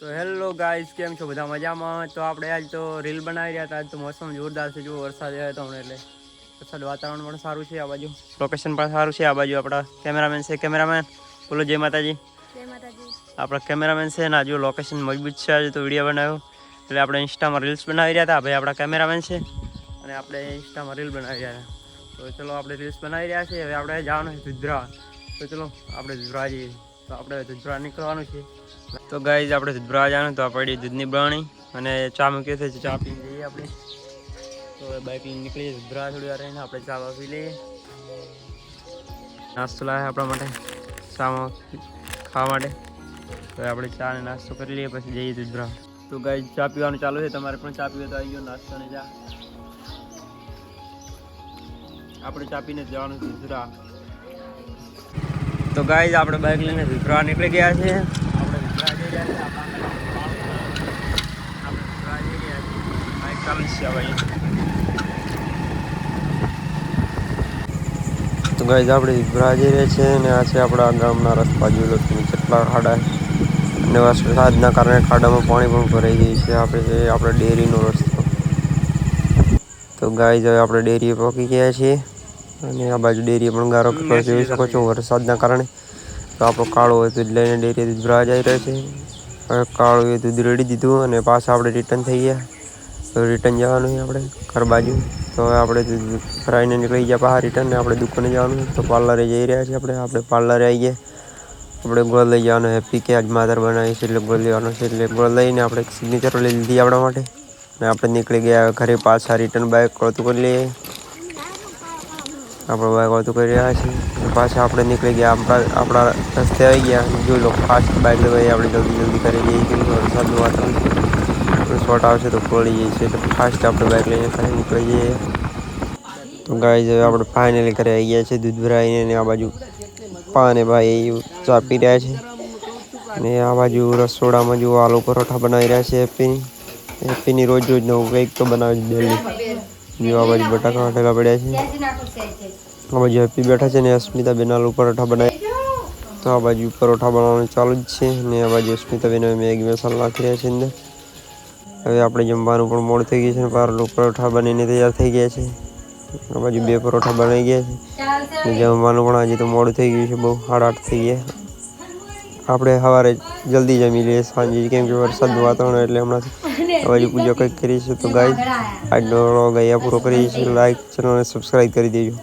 તો hello guys કેમ છો? બધા મજામાં? તો આપણે આજ તો રીલ બનાવી રહ્યા હતા. આજ તો મોસમ જોરદાર છે. જો વરસાદ આવ્યો હતો હમણાં એટલે વરસાદ વાતાવરણ પણ સારું છે આ બાજુ. લોકેશન પણ સારું છે આ બાજુ. આપણા કેમેરામેન છે. કેમેરામેન બોલો જય માતાજી. આપણા કેમેરામેન છે ને આજુ લોકેશન મજબૂત છે. આજે તો વીડિયો બનાવ્યો. એટલે આપણે ઇન્સ્ટામાં રીલ્સ બનાવી રહ્યા હતા. ભાઈ આપણા કેમેરામેન છે. અને આપણે ઇન્સ્ટામાં રીલ બનાવી રહ્યા હતા. તો ચલો આપણે રીલ્સ બનાવી રહ્યા છીએ. હવે આપણે જવાનું છે ધુધરા. તો ચલો આપણે ધુધરા જઈએ. તો આપણે ધુધરા નીકળવાનું છે. તો ગાઈઝ આપણે ધુધરા જવાનું તો આપણે દૂધની બ્રાણી અને ચા મૂકીએ છે ચા પીને જઈએ આપણે. તો બાઇક નીકળીએ ધુધરા થોડી વાર રહીને આપણે ચા પી લઈએ. નાસ્તો લાવે આપણા માટે ચામાં ખાવા માટે. તો આપણે ચા ને નાસ્તો કરી લઈએ, પછી જઈએ દુધરા તો ગાઈઝ ચા પીવાનું ચાલુ છે, તમારે પણ ચા પીવે તો આવી ગયો નાસ્તો ને ચા. આપણે ચા પીને જવાનું છે દુધરા તો ગાઈ આપણે બાઇક લઈને દુધરા નીકળી ગયા છે છીએ તો ગાઈઝ આપણે દુધરા જઈ રહ્યા છીએ અને આ છે આપણા ગામના રસ્તા જોઈ લો તમે કેટલા ખાડા અને વરસાદના કારણે ખાડામાં પાણી પણ ભરાઈ ગયું છે. આપણે આપણે ડેરીનો રસ્તો. તો ગાય હવે આપણે ડેરીએ પહોંચી ગયા છીએ. અને આ બાજુ ડેરી પણ ગારો કેટલો જોઈ શકો છો વરસાદના કારણે. તો આપણો કાળો હોય દૂધ લઈને ડેરીએ દૂધ ભરા જઈ રહ્યો છે. હવે કાળું એ દૂધ રેડી દીધું અને પાછા આપણે રિટર્ન થઈ ગયા. તો રિટર્ન જવાનું છે આપણે ઘર બાજુ. તો હવે આપણે દૂધ ભરાઈને નીકળી ગયા બહાર રિટર્ન ને આપણે દુકાને જવાનું. તો પાર્લરે જઈ રહ્યા છીએ આપણે આપણે પાર્લરે આવી ગયા. આપણે ગોળ લઈ જવાનો હેપી કે આજ માધર બનાવી છે એટલે ગોળ લેવાનો છે એટલે ગોળ લઈને આપણે સિગ્નેચર લઈ લીધી આપણા માટે. અને આપણે નીકળી ગયા ઘરે પાછા રિટર્ન બાઇક કરતું કરી લઈએ. આપણે બાઇક કળતું કરી રહ્યા છીએ. પાછા આપણે નીકળી ગયા. આપણા આપણા રસ્તે આવી ગયા. જોઈ લો ફાસ્ટ બાઇક લેવાય આપણે જલ્દી જલ્દી કરી જઈએ કે વરસાદનું વાતાવરણ શોર્ટ આવશે તો પડી જઈએ છીએ એટલે ફાસ્ટ આપણે બાઇક લઈને ઘરે નીકળી જઈએ. તો હવે આપણે ફાઇનલી ઘરે આવી ગયા છે દૂધ ભરાઈને આ બાજુ પાને ભાઈ ચા પી રહ્યા છે. અને આ બાજુ રસોડામાં જો આલુ પરોઠા બનાવી રહ્યા છે હેપીની. હેપીની રોજ રોજ નવું કંઈક તો બનાવે છે ડેલી જેવા બાજુ બટાકા વાટેલા પડ્યા છે. આ બાજુ હેપી બેઠા છે ને અસ્મિતાબેન આલુ પરોઠા બનાવી. તો આ બાજુ પરોઠા બનાવવાનું ચાલુ જ છે ને આ બાજુ અસ્મિતાબેન હવે મેગી મસાલા નાખી રહ્યા છે અંદર. હવે આપણે જમવાનું પણ મોડું થઈ ગયું છે ને આલુ પરોઠા બનીને તૈયાર થઈ ગયા છે. આ બાજુ બે પરોઠા બનાવી ગયા છે. ને જમવાનું પણ હજી તો મોડું થઈ ગયું છે, બહુ સાડા આઠ થઈ ગયા. આપણે સવારે જલ્દી જમી લઈએ, સાંજે કેમ કે વરસાદનું વાતાવરણ એટલે હમણાં આ બાજુ પૂજા કંઈક કરીએ છીએ તો ગાય આજનો વ્લોગ અહીંયા પૂરો કરીએ છીએ. લાઈક ચેનલને સબસ્ક્રાઈબ કરી દેજો.